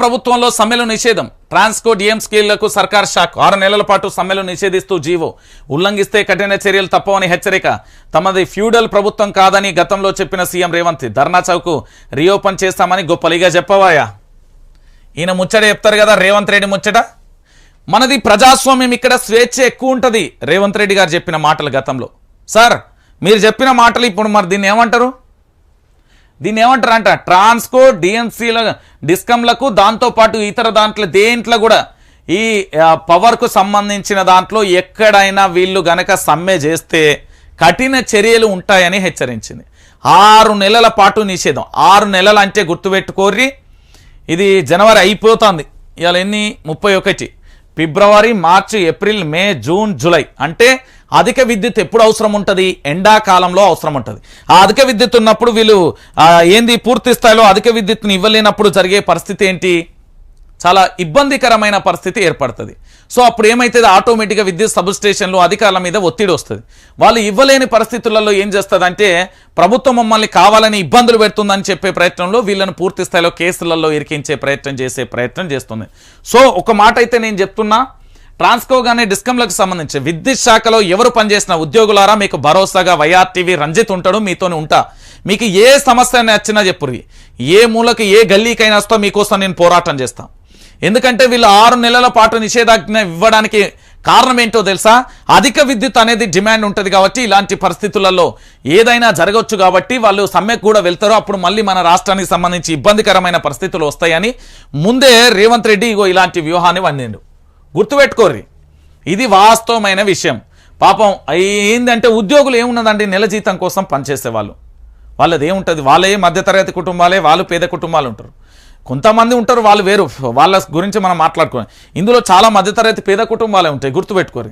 ప్రభుత్వంలో సమ్మెలు నిషేధం. ట్రాన్స్కో డిఎం స్కీళ్ళకు సర్కార్ షాక్. ఆరు నెలల పాటు సమ్మెలు నిషేధిస్తూ జీవో. ఉల్లంఘిస్తే కఠిన చర్యలు తప్పవని హెచ్చరిక. తమది ఫ్యూడల్ ప్రభుత్వం కాదని గతంలో చెప్పిన సీఎం రేవంత్. ధర్నా చౌక్ రీఓపెన్ చేస్తామని గొప్పలిగా చెప్పవాయా? ఈయన ముచ్చట చెప్తారు కదా రేవంత్ రెడ్డి ముచ్చట? మనది ప్రజాస్వామ్యం ఇక్కడ స్వేచ్ఛ ఎక్కువ ఉంటుంది రేవంత్ రెడ్డి గారు చెప్పిన మాటలు గతంలో. సార్ మీరు చెప్పిన మాటలు ఇప్పుడు మరి దీన్ని ఏమంటారు? దీన్ని ఏమంటారు అంట? ట్రాన్స్కో డిఎంసీల డిస్కమ్లకు దాంతోపాటు ఇతర దాంట్లో దేంట్లో కూడా ఈ పవర్కు సంబంధించిన దాంట్లో ఎక్కడైనా వీళ్ళు గనక సమ్మె చేస్తే కఠిన చర్యలు ఉంటాయని హెచ్చరించింది. ఆరు నెలల పాటు నిషేధం. ఆరు నెలలు అంటే గుర్తుపెట్టుకోర్రి. ఇది జనవరి అయిపోతుంది. ఇవాళ ఎన్ని? ముప్పై ఒకటి. ఫిబ్రవరి మార్చి ఏప్రిల్ మే జూన్ జూలై. అంటే అధిక విద్యుత్ ఎప్పుడు అవసరం ఉంటుంది? ఎండాకాలంలో అవసరం ఉంటుంది. ఆ అధిక విద్యుత్ ఉన్నప్పుడు వీళ్ళు ఏంది పూర్తి స్థాయిలో అధిక విద్యుత్ని ఇవ్వలేనప్పుడు జరిగే పరిస్థితి ఏంటి? చాలా ఇబ్బందికరమైన పరిస్థితి ఏర్పడుతుంది. సో అప్పుడు ఏమైతుంది ఆటోమేటిక్గా విద్యుత్ సబ్స్టేషన్లు అధికారుల మీద ఒత్తిడి వస్తుంది. వాళ్ళు ఇవ్వలేని పరిస్థితులలో ఏం చేస్తుందంటే ప్రభుత్వం మమ్మల్ని కావాలని ఇబ్బందులు పెడుతుందని చెప్పే ప్రయత్నంలో వీళ్ళను పూర్తి స్థాయిలో కేసులలో ఇరికించే ప్రయత్నం చేసే ప్రయత్నం చేస్తుంది. సో ఒక మాట అయితే నేను చెప్తున్నా. ట్రాన్స్కో కానీ డిస్కంలకు సంబంధించి విద్యుత్ శాఖలో ఎవరు పనిచేసిన ఉద్యోగులారా మీకు భరోసాగా వైఆర్టీవీ రంజిత్ ఉంటాడు మీతోనే ఉంటా. మీకు ఏ సమస్య వచ్చినా చెప్పుర్రి. ఏ మూలకి ఏ గల్లీకైనా వస్తా మీకోసం నేను పోరాటం చేస్తాను ఎందుకంటే వీళ్ళు ఆరు నెలల పాటు నిషేధాజ్ఞ ఇవ్వడానికి కారణం ఏంటో తెలుసా? అధిక విద్యుత్ అనేది డిమాండ్ ఉంటుంది కాబట్టి ఇలాంటి పరిస్థితులలో ఏదైనా జరగవచ్చు కాబట్టి వాళ్ళు సమ్మెకు కూడా వెళ్తారు. అప్పుడు మళ్ళీ మన రాష్ట్రానికి సంబంధించి ఇబ్బందికరమైన పరిస్థితులు వస్తాయని ముందే రేవంత్ రెడ్డి ఇగో ఇలాంటి వ్యూహాన్ని వండిండు. గుర్తుపెట్టుకోర్రి. ఇది వాస్తవమైన విషయం. పాపం ఏందంటే ఉద్యోగులు ఏమున్నదండి? నెల జీతం కోసం పనిచేసే వాళ్ళు వాళ్ళది ఏముంటుంది వాళ్ళే మధ్యతరగతి కుటుంబాలే వాళ్ళు పేద కుటుంబాలు ఉంటారు. కొంతమంది ఉంటారు వాళ్ళు వేరు వాళ్ళ గురించి మనం మాట్లాడుకోవాలి ఇందులో చాలా మధ్యతరగతి పేద కుటుంబాలే ఉంటాయి గుర్తుపెట్టుకోరు.